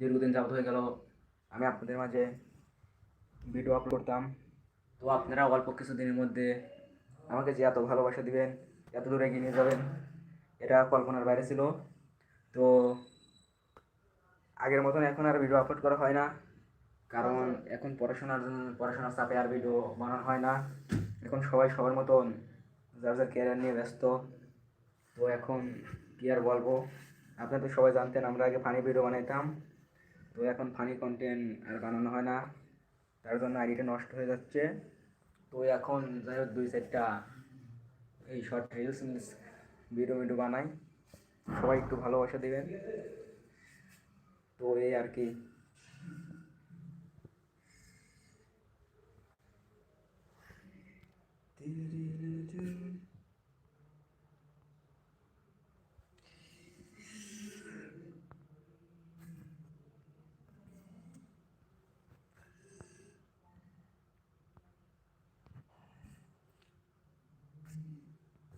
দীর্ঘদিন যাবত হয়ে গেল, আমি আপনাদের মাঝে ভিডিও আপলোড করতাম। তো আপনারা অল্প কিছু দিনের মধ্যে আমাকে যে এত ভালোবাসা দিবেন, এত দূরে এগিয়ে নিয়ে যাবেন, এটা কল্পনার বাইরে ছিল। তো আগের মতন এখন আর ভিডিও আপলোড করা হয় না, কারণ এখন পড়াশোনার পড়াশোনার চাপে আর ভিডিও বানানো হয় না। এখন সবাই সবার মতন যার যার ক্যারিয়ার নিয়ে ব্যস্ত। তো এখন কি আর বলব? আপনারা তো সবাই জানতেন, আমরা আগে ফানি ভিডিও বানাইতাম। তো এখন ফানি কন্টেন্ট আর বানানো হয় না। তার জন্য আইডিটা নষ্ট হয়ে যাচ্ছে। তো এখন যাই হোক, দুই চারটা এই শর্ট রিলস ভিডিও ভিডিও বানাই। সবাই একটু ভালোবাসা দেবেন। তো এই আর কি।